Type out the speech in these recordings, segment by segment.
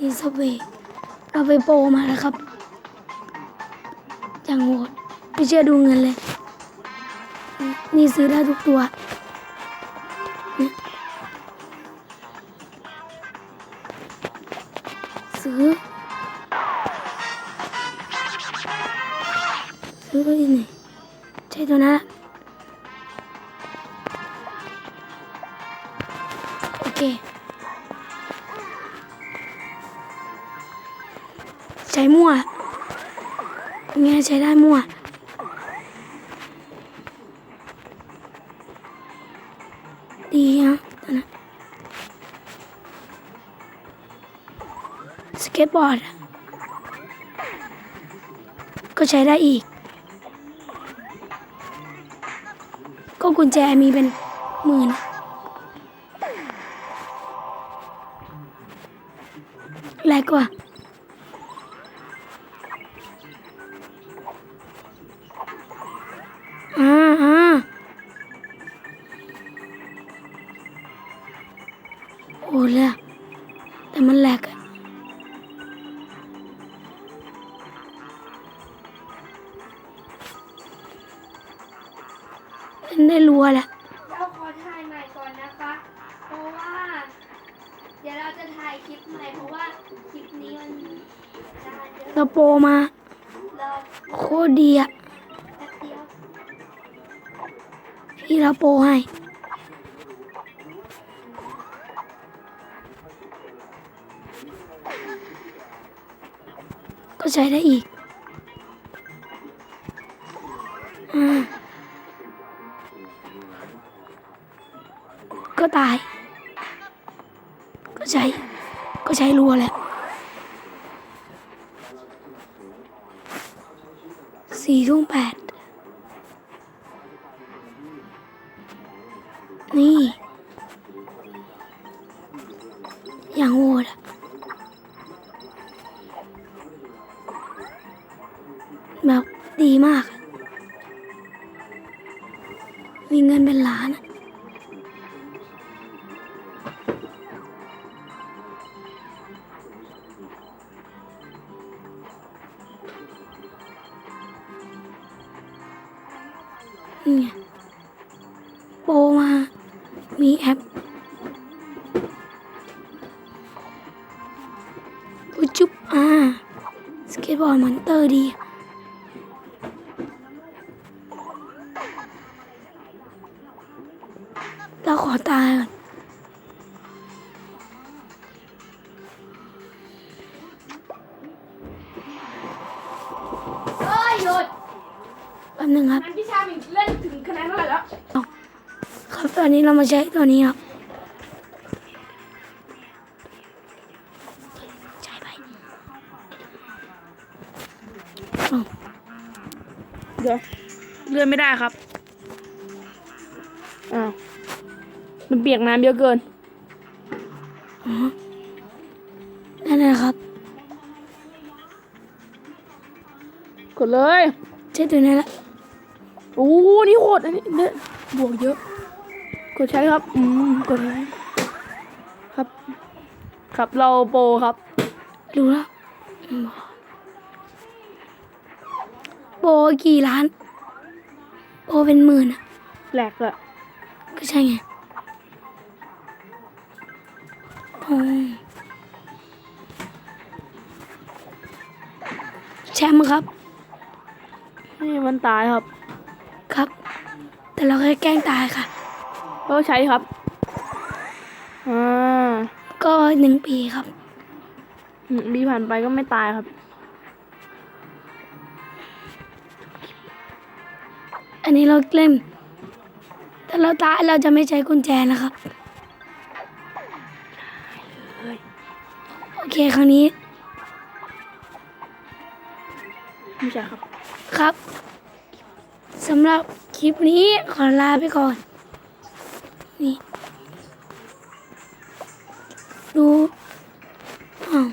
นี่สเปเราไปโปมาแล้วครับอย่างโหดไม่เชื่อดูเงินเลย นี่ซื้อได้ทุกตัวซื้อ ซื้อไปที่ไหนใช่ตัวนั้นละโอเค ใช้มั่วเงี้ยใช้ได้มั่วดีฮะตัวนั้นสเก็ตบอร์ดก็ใช้ได้อีก ก็กุญแจมีเป็นหมื่นแรงกว่า โอ้เลยอะแต่มันแหลกอะเล่นได้รัวแหละเราขอถ่ายใหม่ก่อนนะคะ เพราะว่า เดี๋ยวเราจะถ่ายคลิปใหม่เพราะว่าคลิปนี้มันนานเยอะเราโปรมา เราโคตรดีอะแป๊บเดียวพี่เราโปรให้ ก็ใช้ได้อีกอก็ตาย ก็ใช้ ก็ใช้รัวแหละสี่ทุ่มแปดนี่ อย่างโห แบบดีมาก มีเงินเป็นล้านอะนี่ไงโปมา มีแอปอุจุบอ่าสเก็ตบอร์ดมอนเตอร์ดี เราขอตายก่อนเอ้ยหยุดแป๊บหนึงครับนั้นพี่ชามีเล่นถึงคะแนนเท่าไหร่แล้วครับตอนนี้เรามาใช้ตัวนี้ครับใช้ไปอ้าวเดี๋ยวเลื่อนไม่ได้ครับอ้าว มันเปียกน้ำเยอะเกินอ๋อนั่นแหละครับกดเลยใช้ตัวนี้แหละโอ้โหนี่โหดอันนี้เนี่ยบวกเยอะ กดใช้ครับ อืม กดเลยครับ ครับเราโปรครับ รู้แล้วอืมโปรกี่ล้าน โปรเป็นหมื่นอะแหลกอะก็ใช่ไง โอ้แชมป์ครับ นี่มันตายครับ ครับ แต่เราแค่แกล้งตายค่ะก็ใช้ครับ อ่า ก็หนึ่งปีครับอืมบีผ่านไปก็ไม่ตายครับอันนี้เราเล่นแต่เราตายเราจะไม่ใช้กุญแจนะครับ อเคครั้งนี้ไม่ใช่ครับ ครับสำหรับคลิปนี้ขอลาไปก่อน นี่ ดูอ้าว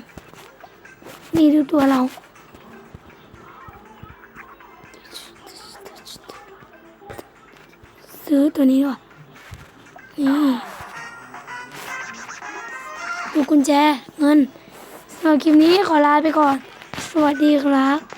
นี่ดูตัวเรา ซื้อตัวนี้ด้วยนี่ดูกุญแจเงิน คลิปนี้ขอลาไปก่อน สวัสดีครับ